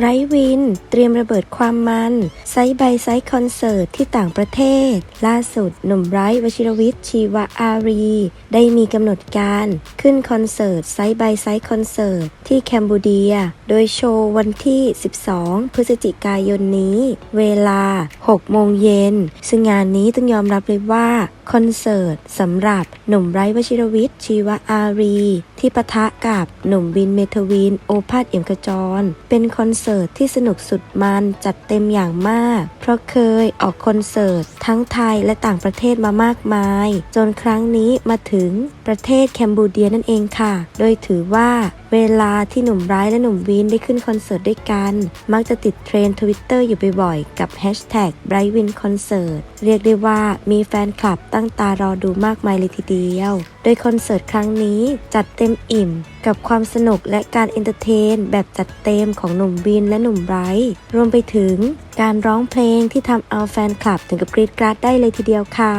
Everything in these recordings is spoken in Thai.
ไรวิน เตรียมระเบิดความมัน ไซบายไซคอนเสิร์ตที่ต่างประเทศ ล่าสุดหนุ่มไรวชิรวิทย์ชีวอารี ได้มีกำหนดการขึ้นคอนเสิร์ตไซบายไซคอนเสิร์ตที่แคนเบเดีย โดยโชว์วันที่ 12 พฤศจิกายนนี้ เวลา 6 โมงเย็น ซึ่งงานนี้ต้องยอมรับเลยว่า คอนเสิร์ตสำหรับหนุ่มไรท์วชิรวิทย์ชีวอารี ที่ปะทะกับหนุ่มวินเมทวิน โอภาสเอี่ยมขจร เป็นคอนเสิร์ตที่สนุกสุดมันจัดเต็มอย่างมาก เพราะเคยออกคอนเสิร์ตทั้งไทยและต่างประเทศมามากมาย จนครั้งนี้มาถึงประเทศแคนเบูเดียนั่นเองค่ะ โดยถือว่าเวลาที่หนุ่มไบรท์และหนุ่มวินได้ขึ้นคอนเสิร์ตด้วยกัน มักจะติดเทรนด์ทวิตเตอร์อยู่บ่อยๆ กับแฮชแท็กไบรท์วินคอนเสิร์ตเรียกได้ว่ามีแฟนคลับตั้งตารอดูมากมายเลยทีเดียวโดยคอนเสิร์ตครั้งนี้จัดเต็มอิ่ม กับความสนุกและการเอนเตอร์เทน แบบจัดเต็มของหนุ่มวินและหนุ่มไบรท์รวมไปถึงการร้องเพลงที่ทำเอาแฟนคลับถึงกับกรี๊ดกราดได้เลยทีเดียวค่ะ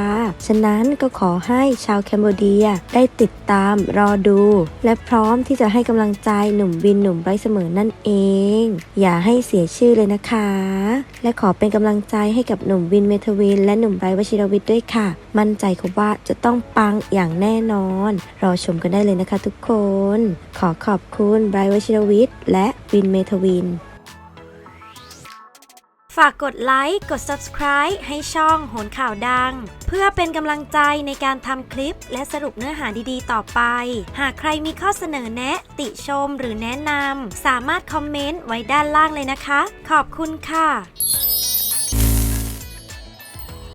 ฉะนั้นก็ขอให้ชาวแคนเบเดียได้ติดตามรอดู และพร้อมที่จะให้กำลังใจหนุ่มวินหนุ่มไบรท์เสมอนั่นเอง อย่าให้เสียชื่อเลยนะคะ และขอเป็นกำลังใจให้กับหนุ่มวินเมทวิน และหนุ่มไบรท์วชิรวิทย์ด้วยค่ะ มั่นใจค่ะว่าจะต้องปังอย่างแน่นอนอน รอชมกันได้เลยนะคะทุกคน ขอขอบคุณไบรท์วชิรวิทย์และวินเมทวิน ฝากกดไลค์ กด subscribe ให้ช่องโหนข่าวดัง เพื่อเป็นกำลังใจในการทำคลิปและสรุปเนื้อหาดีๆ ต่อไป หากใครมีข้อเสนอแนะ ติชมหรือแนะนำสามารถคอมเมนต์ไว้ด้านล่างเลยนะคะ ขอบคุณค่ะ